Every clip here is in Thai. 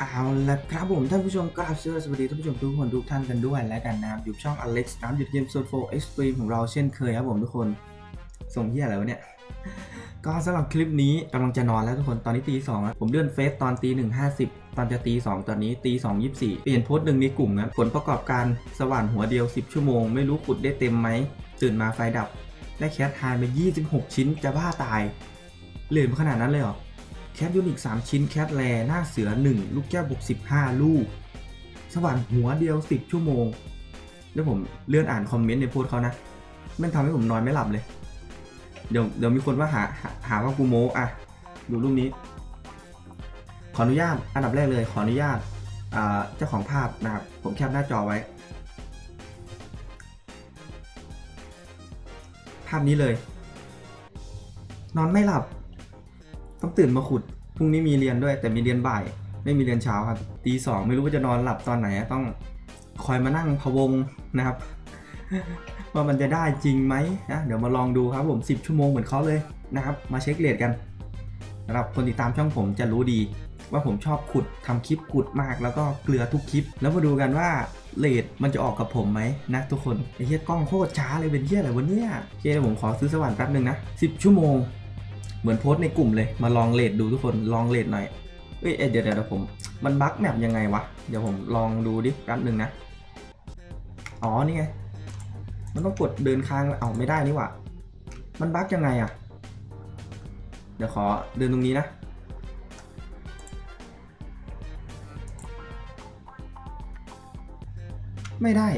เอาละครับผมท่านผู้ชมกราบสวัสดีท่านผู้ชมทุกคนทุกท่านกันด้วยแล้วกันนะครับอยู่ช่อง Alex น้ำหยุดเกมโซนโฟเอ็กซ์ตรีมของเราเช่นเคยครับผมทุกคนส่งเฮียอะไรวะเนี่ย ก็สำหรับคลิปนี้กำลังจะนอนแล้วทุกคนตอนนี้ตีสองแล้วผมเลื่อนเฟซตอนตีหนึ่งห้าสิบตอนจะตีสองตอนนี้ตีสองยี่สี่เปลี่ยนโพสต์หนึ่งในกลุ่มนะผลประกอบการสว่านหัวเดียว 10 ชั่วโมง ไม่รู้ขุดได้เต็มไหมตื่นมาไฟดับ ได้แคสทานไป 26 ชิ้นจะบ้าตายเหลือขนาดนั้นเลยเหรอ แคทยูนิค3ชิ้นแคทแลหน้าเสือ 1 ลูกแก้วบวก15 ลูก สว่านหัวเดียว 10 ชั่วโมง แล้วผมเลื่อนอ่านคอมเมนต์ในโพสเขานะมันทำให้ผมนอนไม่หลับเลย เดี๋ยวเดี๋ยวมีคนว่าหาหาว่ากูโม้อะดูรูปนี้ ขออนุญาตอันดับแรกเลยขออนุญาตเจ้าของภาพนะครับ ผมแคปหน้าจอไว้ ภาพนี้เลย นอนไม่หลับ ต้องตื่นมาขุดพรุ่งนี้มีเรียนด้วย แต่มีเรียนบ่าย ไม่มีเรียนเช้าครับตีสองไม่รู้ว่าจะนอนหลับตอนไหนต้องคอยมานั่งพะวงนะครับ ว่ามันจะได้จริงไหมนะเดี๋ยวมาลองดูครับผม 10 ชั่วโมงเหมือนเขาเลยนะครับ มาเช็คเรทกันสำหรับคนติดตามช่องผมจะรู้ดี ว่าผมชอบขุดทำคลิปขุดมากแล้วก็เกลือทุกคลิป แล้วมาดูกันว่าเรทมันจะออกกับผมไหมนะทุกคนไอ้เหี้ยกล้องโคตรช้าเลยเป็นเหี้ยอะไรวะเนี่ยโอเคเดี๋ยผมขอซื้อสว่านแป๊บนึงนะ10 ชั่วโมง เหมือนโพสต์ในกลุ่มเลยมาลองเลทดูทุกคนลองเลทหน่อยเอ้ยเอ้ยเดี๋ยวเดี๋ยวผมมันบั๊กแมปยังไงวะเดี๋ยวผมลองดูดิแป๊บหนึ่งนะอ๋อนี่ไงมันต้องกดเดินค้างเอาไม่ได้นี่หว่ามันบั๊กยังไงอะเดี๋ยวขอเดินตรงนี้นะไม่ได้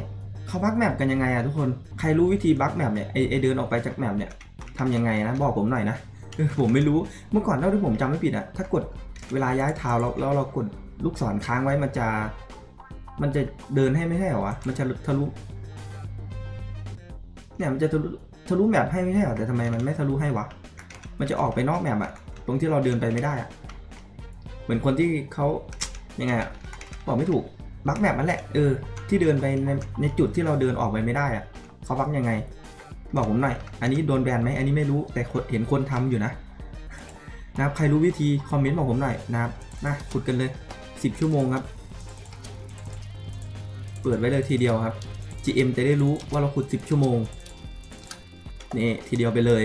เขาบั๊กแมปกันยังไงอะทุกคนใครรู้วิธีบั๊กแมปเนี่ยไอไอเดินออกไปจากแมปเนี่ยทำยังไงนะบอกผมหน่อยนะ ออผมไม่รู้เมื่อก่อนเท่าที่ผมจำไม่ผิดอะถ้ากดเวลาย้ายเท้าแล้วแล้วเรากดลูกศรค้างไว้มันจะ มันจะเดินให้ไม่ใช่เหรอวะมันจะทะลุเนี่ยมันจะทะลุทะลุแมปให้ไม่ใช่เหรอแต่ทำไมมันไม่ทะลุให้วะมันจะออกไปนอกแมปอะตรงที่เราเดินไปไม่ได้อะเหมือนคนที่เขายังไงอะบอกไม่ถูกบั๊กแมปนั่นแหละเออที่เดินไปในในจุดที่เราเดินออกไปไม่ได้อะเขาบั๊กยังไง บอกผมหน่อย อันนี้โดนแบนไหมอันนี้ไม่รู้แต่เห็นคนทำอยู่นะนะครับใครรู้วิธีคอมเมนต์บอกผมหน่อยนะครับนะขุดกันเลย 10 ชั่วโมงครับ เปิดไว้เลยทีเดียวครับ GM จะได้รู้ว่าเราขุด 10 ชั่วโมงนี่ทีเดียวไปเลย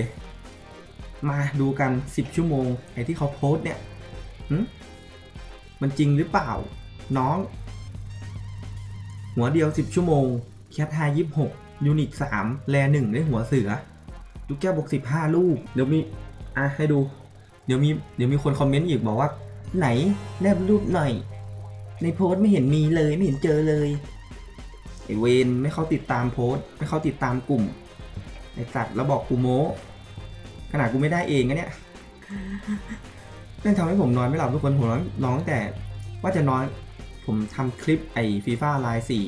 มาดูกัน 10 ชั่วโมงไอ้ที่เขาโพสเนี่ยมันจริงหรือเปล่า น้อง หัวเดียว 10 ชั่วโมง แคทไฮ26 ยูนิต3แล1ได้หัวเสือ ลูกแก้วบวก15ลูก เดี๋ยวมีอะให้ดู เดี๋ยวมีเดี๋ยวมีคนคอมเมนต์อีกบอกว่า ไหนแนบรูปหน่อย ในโพสต์ไม่เห็นมีเลยไม่เห็นเจอเลยไอเวนไม่เข้าติดตามโพสต์ไม่เข้าติดตามกลุ่มไอสัตว์แล้วบอกกูโม้ขนาดกูไม่ได้เองนะเนี่ยนั่นทำให้ผมนอนไม่หลับทุกคนผมนอนนอนตั้งแต่ว่าจะนอนผมทำคลิปไอฟีฟ่าไลน์สี่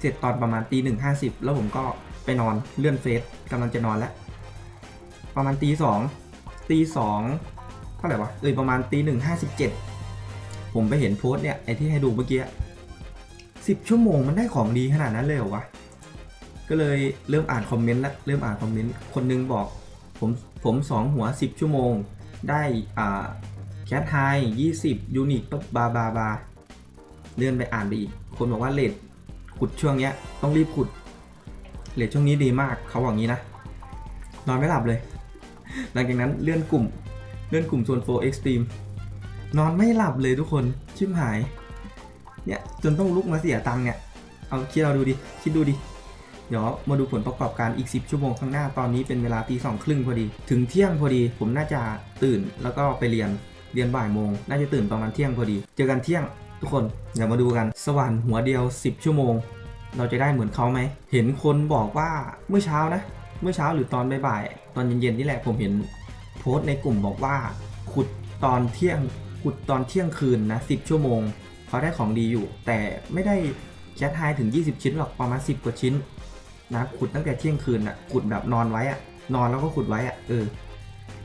เสร็จตอนประมาณตีหนึ่งห้าสิบแล้วผมก็ไปนอนเลื่อนเฟซกำลังจะนอนแล้ว ประมาณตีสองตีสองเท่าไหร่วะเอยประมาณตีหนึ่งห้าสิบเจ็ดผมไปเห็นโพสต์เนี่ยไอที่ให้ดูเมื่อกี้สิบชั่วโมงมันได้ของดีขนาดนั้นเลยเหรอวะก็เลยเริ่มอ่านคอมเมนต์แล้วเริ่มอ่านคอมเมนต์คนนึงบอกผมผมสองหัว10ชั่วโมง ได้อ่าแคทไฮยี่สิบยูนิตปุ๊บบาบาบาเลื่อนไปอ่านไปอีก คนบอกว่าเลท ขุดช่วงเนี้ยต้องรีบขุดเลทช่วงนี้ดีมากเขาบอกงี้นะ นอนไม่หลับเลย หลังจากนั้นเลื่อนกลุ่มเลื่อนกลุ่มโซนโฟเอ็กซ์ตรีมนอนไม่หลับเลยทุกคนชิบหาย เนี่ยจนต้องลุกมาเสียตังค์เนี่ยเอาคิดเราดูดิคิดดูดิเดี๋ยวมาดูผลประกอบการอีก 10 ชั่วโมงข้างหน้าตอนนี้เป็นเวลาตีสองครึ่งพอดี ถึงเที่ยงพอดี ผมน่าจะตื่นแล้วก็ไปเรียนเรียนบ่ายโมง น่าจะตื่นประมาณเที่ยงพอดี เจอกันเที่ยง ทุกคนเดี๋ยวมาดูกันสว่านหัวเดียว 10 ชั่วโมง เราจะได้เหมือนเขาไหม เห็นคนบอกว่าเมื่อเช้านะ เมื่อเช้าหรือตอนบ่ายๆตอนเย็นๆนี่แหละผมเห็นโพสต์ในกลุ่มบอกว่า ขุดตอนเที่ยงขุดตอนเที่ยงคืนนะ10 ชั่วโมงเขาได้ของดีอยู่ แต่ไม่ได้แคทไฮถึง 20 ชิ้นหรอกประมาณ 10 กว่าชิ้นนะขุดตั้งแต่เที่ยงคืนอะขุดแบบนอนไว้อะนอนแล้วก็ขุดไว้อะเออ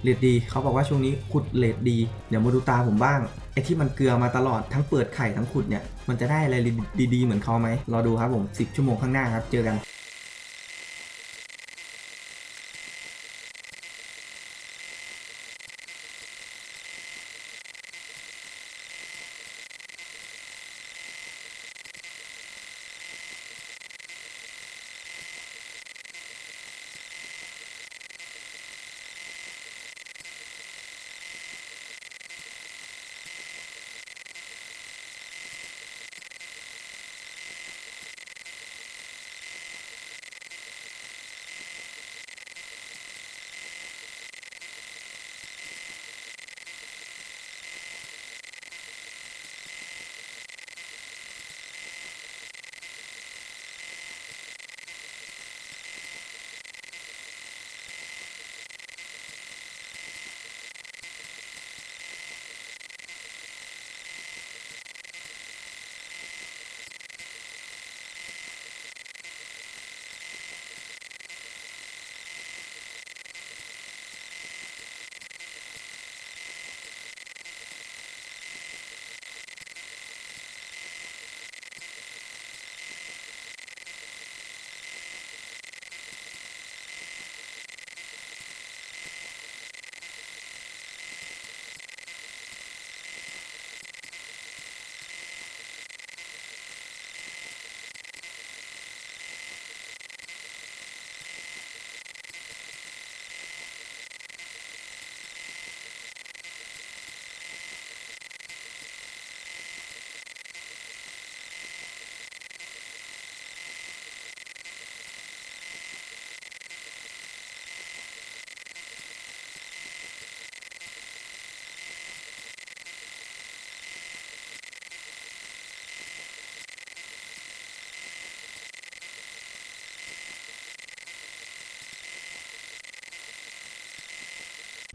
เลดดีเขาบอกว่าช่วงนี้ขุดเลดดี เดี๋ยวมาดูตาผมบ้าง ไอ้ที่มันเกลือมาตลอดทั้งเปิดไข่ทั้งขุดเนี่ยมันจะได้อะไรดีๆเหมือนเขาไหมรอดูครับผม 10 ชั่วโมงข้างหน้าครับ เจอกัน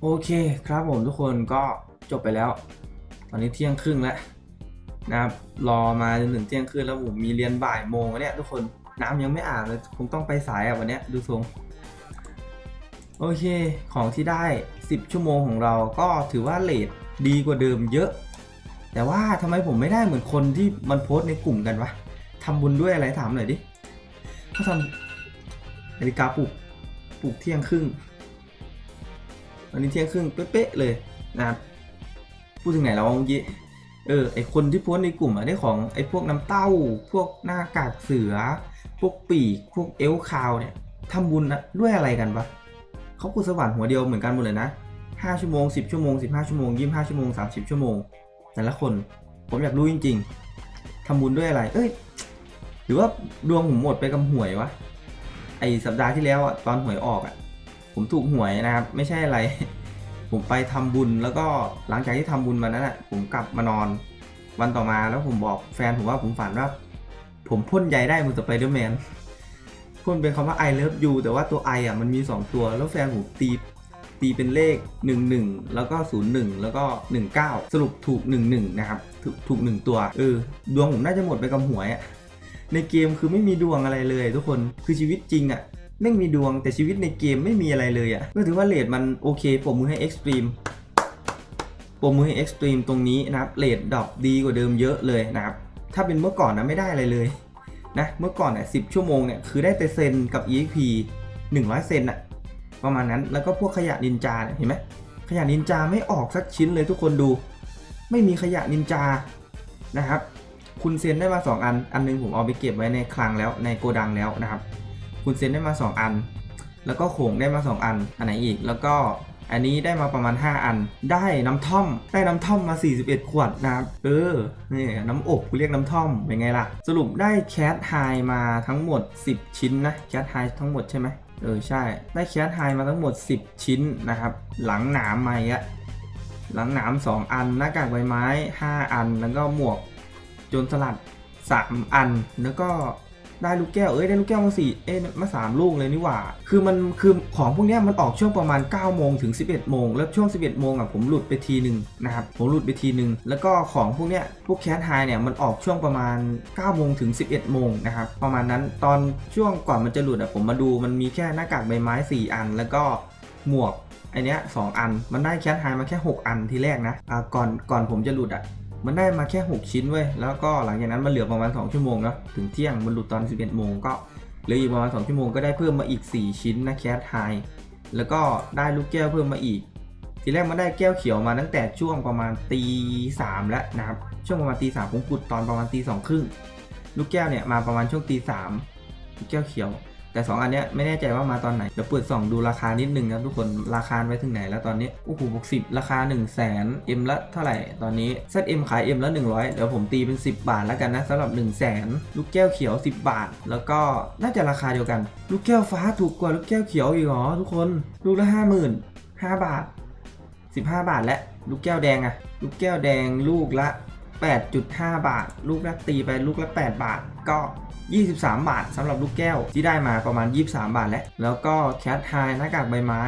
โอเคครับผมทุกคนก็จบไปแล้ว ตอนนี้เที่ยงครึ่งแล้วนะครับรอมาจนถึงเที่ยงครึ่งแล้วผมมีเรียนบ่ายโมงเนี่ยทุกคนน้ำยังไม่อาบเลยคงต้องไปสายอะวันเนี้ยดูทรงโอเค ของที่ได้ 10 ชั่วโมงของเราก็ถือว่าเลทดีกว่าเดิมเยอะ แต่ว่าทำไมผมไม่ได้เหมือนคนที่มันโพสต์ในกลุ่มกันวะทำบุญด้วยอะไรถามหน่อยดิเขาทำนาฬิกาปลุกปลุกเที่ยงครึ่ง วันนี้เที่ยงครึ่งเป๊ะๆเลยนะครับพูดถึงไหนแล้วเมื่อกี้เออไอคนที่โพสในกลุ่มอะได้ของไอพวกน้ำเต้า พวกหน้ากากเสือ พวกปีก พวกเอลคาวเนี่ยทำบุญนะด้วยอะไรกันวะเขากุศลหัวเดียวเหมือนกันหมดเลยนะ5ชั่วโมง10ชั่วโมง15ชั่วโมง25ชั่วโมง30ชั่วโมง แต่ละคนผมอยากรู้จริง ๆทำบุญด้วยอะไร เอ้ย หรือว่าดวงผมหมดไปกับหวยวะไอสัปดาห์ที่แล้วอะตอนหวยออกอะ ผมถูกหวยนะครับ ไม่ใช่อะไร ผมไปทำบุญแล้วก็หลังจากที่ทำบุญมานั้นอะผมกลับมานอนวันต่อมาแล้วผมบอกแฟนผมว่าผมฝันว่า ผมพ่นใยได้เหมือนสไปเดอร์แมนพ่นเป็นคำว่า I love you แต่ว่าตัว I อะมันมี 2 ตัว แล้วแฟนผมตีตีเป็นเลข 11 แล้วก็ 01 แล้วก็ 19 สรุปถูก 11 นะครับ ถูกถูก 1 ตัวเออดวงผมน่าจะหมดไปกับหวยอะในเกมคือไม่มีดวงอะไรเลยทุกคนคือชีวิตจริงอะ แม่งมีดวงแต่ชีวิตในเกมไม่มีอะไรเลยอะก็ถือว่าเลทมันโอเคผมมือให้ Extreme ปมมือให้ Extreme ตรงนี้นะครับเลทดรอปดีกว่าเดิมเยอะเลยนะครับ ถ้าเป็นเมื่อก่อนนะไม่ได้อะไรเลยนะเมื่อก่อนเนี่ยสิชั่วโมงเนี่ยคือได้แต่เซนกับ EXP 100 เซนอะประมาณนั้นแล้วก็พวกขยะนินจาเห็นไหมขยะนินจาไม่ออกสักชิ้นเลยทุกคนดู ไม่มีขยะนินจานะครับ คุณเซนได้มา 2 อัน อันหนึงผมเอาไปเก็บไว้ในคลังแล้วในโกดังแล้วนะครับ คุณเซนได้มา 2 อัน แล้วก็โขงได้มา 2 อัน อันไหนอีก แล้วก็อันนี้ได้มาประมาณ 5 อัน ได้น้ำท่อม ได้น้ำท่อมมา 41 ขวดนะครับ เออ นี่น้ำอบกูเรียกน้ำท่อม เป็นไงล่ะ สรุปได้แคทไฮมาทั้งหมด 10 ชิ้นนะ แคทไฮทั้งหมดใช่ไหม เออ ใช่ ได้แคทไฮมาทั้งหมด 10 ชิ้นนะครับ หลังหนามมาอีกอะหลังหนาม 2 อัน หน้ากากใบไม้ 5 อัน แล้วก็หมวกโจรสลัด 3 อัน แล้วก็ ได้ลูกแก้วเอ้ยได้ลูกแก้วมาสี่เอ้ยมาสามลูกเลยนี่หว่า คือมันคือของพวกนี้มันออกช่วงประมาณ9โมงถึง 11โมงแล้วช่วง 11โมงอะผมหลุดไปทีหนึ่งนะครับผมหลุดไปทีหนึ่งแล้วก็ของพวกเนี้ยพวกแคทไฮเนี่ยมันออกช่วงประมาณ9โมงถึง 11โมงนะครับประมาณนั้นตอนช่วงก่อนมันจะหลุดอะผมมาดูมันมีแค่หน้ากากใบไม้ 4 อัน แล้วก็หมวกไอเนี้ยสองอันมันได้แคทไฮมาแค่ 6 อันทีแรกนะอ่าก่อนก่อนผมจะหลุดอะ มันได้มาแค่ 6 ชิ้นเว้ยแล้วก็หลังจากนั้นมันเหลือประมาณ 2 ชั่วโมงนะถึงเที่ยงมันหลุดตอน 11 โมงก็เหลืออีกประมาณ 2 ชั่วโมงก็ได้เพิ่มมาอีก 4 ชิ้นนะแคทไฮแล้วก็ได้ลูกแก้วเพิ่มมาอีก ทีแรกมันได้แก้วเขียวมาตั้งแต่ช่วงประมาณตีสามแล้วนะครับช่วงประมาณตีสามผมกุดตอนประมาณตีสองครึ่งลูกแก้วเนี่ยมาประมาณช่วงตีสามลูกแก้วเขียว แต่ 2 อันเนี้ยไม่แน่ใจว่ามาตอนไหนเดี๋ยวเปิดส่องดูราคานิดนึงนะทุกคนราคาไว้ถึงไหนแล้วตอนนี้โอ้โหบวกสิบราคา 1 0 0 0 0แสน M ละเท่าไหร่ตอนนี้ ZM ขาย M ละ 100 เดี๋ยวผมตีเป็น 10 บาทแล้วกันนะสำหรับ 1 0 0 0 0แสนลูกแก้วเขียว 10 บาท แล้วก็น่าจะราคาเดียวกัน ลูกแก้วฟ้าถูกกว่าลูกแก้วเขียวอีกเหรอทุกคนลูกละ 50,000 5 บาท 15 บาทและลูกแก้วแดงอะลูกแก้วแดงลูกละ 8.5 บาท ลูกละตีไปลูกละ 8 บาท ก็ 23 บาทสำหรับลูกแก้วที่ได้มาประมาณ 23 บาทแล้ว แล้วก็แคทไฮหน้ากากใบไม้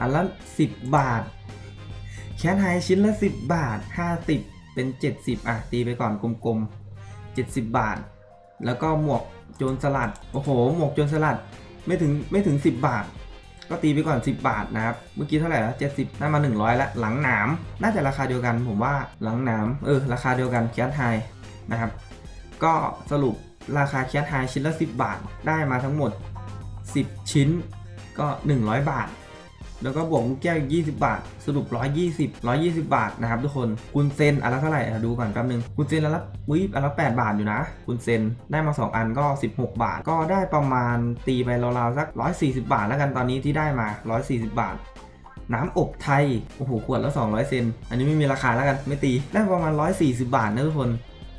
อันละ 10 บาท แคทไฮชิ้นละ 10 บาท 50 เป็น 70 อะ ตีไปก่อนกลมๆ 70 บาท แล้วก็หมวกโจรสลัด โอ้โห หมวกโจรสลัดไม่ถึงไม่ถึง 10 บาท ก็ตีไปก่อน 10 บาทนะครับ เมื่อกี้เท่าไหร่แล้ว70ได้มา 100ล้วหลังหนามน่าจะราคาเดียวกัน ผมว่าหลังหนามเออราคาเดียวกันแคทไฮนะครับ ก็สรุปราคาแคทไฮชิ้นละ 10 บาท ได้มาทั้งหมด 10 ชิ้นก็ 100 บาท แล้วก็บวกลูกแก้วอีก20 บาท สรุป 120 120 บาทนะครับทุกคนคุณเซนอันละเท่าไหร่อะดูก่อนแป๊บนึงคุณเซนอันละวิอันละ8บาทอยู่นะ คุณเซนได้มา 2 อันก็ 16 บาท ก็ได้ประมาณตีไปราวๆสัก 140 บาทแล้วกันตอนนี้ที่ได้มา 140 บาท น้ำอบไทย โอ้โห ขวดละ200 เซน อันนี้ไม่มีราคาแล้วกัน ไม่ตี ได้ประมาณ 140 บาทนะทุกคน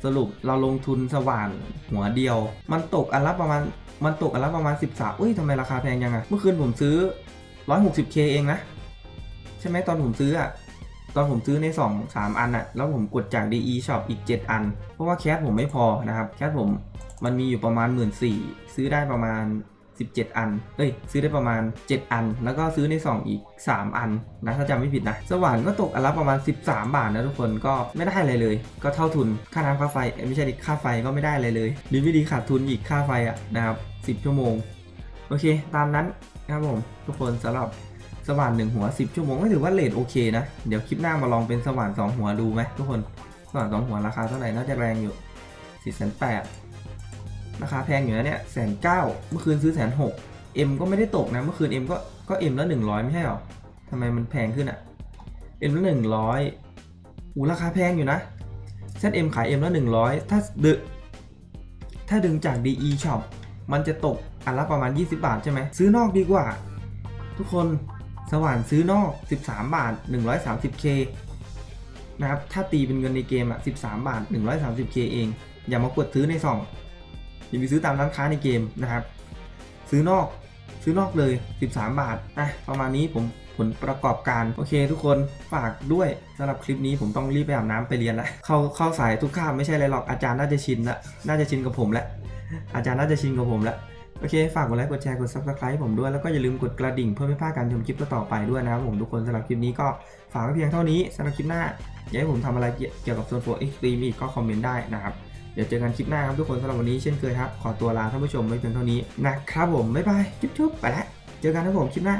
สรุปเราลงทุนสว่านหัวเดียว มันตกอันละประมาณ มันตกอันละประมาณ 13เอ้ยทำไมราคาแพงยังอะเมื่อคืนผมซื้อ 160k เคเองนะ ใช่ไหมตอนผมซื้ออะตอนผมซื้อใน 2 3 อันอะแล้วผมกดจาก DE Shop อีก 7 อัน เพราะว่าแคสผมไม่พอนะครับ แคสผมมันมีอยู่ประมาณ 1 4ื่นซื้อได้ประมาณ 17 อัน เอ้ย ซื้อได้ประมาณ 7 อัน แล้วก็ซื้อในซองอีก 3 อันนะถ้าจำไม่ผิดนะ สว่านก็ตกอันละประมาณ 13 บาทนะทุกคน ก็ไม่ได้อะไรเลย ก็เท่าทุน ค่าน้ำค่าไฟ ไม่ใช่ดิค่าไฟก็ไม่ได้อะไรเลย ดีไม่ดีขาดทุนอีกค่าไฟอะนะครับ 10 ชั่วโมง โอเค ตามนั้น นะครับผมทุกคนสำหรับสว่านหนึ่งหัว 10 ชั่วโมงก็ถือว่าเลทโอเคนะ เดี๋ยวคลิปหน้ามาลองเป็นสว่าน 2 หัวดูไหมทุกคนสว่าน 2 หัวราคาเท่าไหร่น่าจะแรงอยู่4 8 0 0ราคาแพงอยู่นะเนี่ยแสนเก้าเมื่อคืนซื้อแสนหกเอ็มก็ไม่ได้ตกนะเมื่อคืนเอ็มก็ก็เอ็มละหนึ่งร้อยไม่ใช่หรอทำไมมันแพงขึ้นอะเอ็มละหนึ่งร้อยอูราคาแพงอยู่นะเซตเอ็มขายเอ็มละหนึ่งร้อยถ้าดึถ้าดึงจาก DE Shop มันจะตกอันละประมาณ 20 บาทใช่ไหมซื้อนอกดีกว่า ทุกคนสว่านซื้อนอก 13 บาท 130k นะครับถ้าตีเป็นเงินในเกมอะ13 บาท 130k เอง อย่ามากดซื้อในซองอย่าไปซื้อตามร้านค้าในเกมนะครับ ซื้อนอกซื้อนอกเลย 13 บาทอะประมาณนี้ผมผลประกอบการโอเค ทุกคนฝากด้วยสำหรับคลิปนี้ผมต้องรีบไปอาบน้ำไปเรียนละเข้าเข้าสายทุกข้ามไม่ใช่อะไรหรอกอาจารย์น่าจะชินละน่าจะชินกับผมแล้ว อาจารย์น่าจะชินกับผมแล้วโอเค ฝากกดไลค์กดแชร์กด subscribe ให้ผมด้วย แล้วก็อย่าลืมกดกระดิ่งเพื่อไม่พลาดการชมคลิปต่อไปด้วยนะครับผมทุกคนสำหรับคลิปนี้ก็ฝากไว้เพียงเท่านี้สำหรับคลิปหน้า อยากให้ผมทำอะไรเกี่ยวกับโซนโฟร์เอ็กซ์ตรีมอีกก็คอมเมนต์ได้นะครับ เดี๋ยวเจอกันคลิปหน้าครับทุกคนสำหรับวันนี้เช่นเคยครับ ขอตัวลาท่านผู้ชมไว้เพียงเท่านี้นะครับผมบ๊ายบายจุ๊บๆไปแล้วเจอกันครับผมคลิปหน้า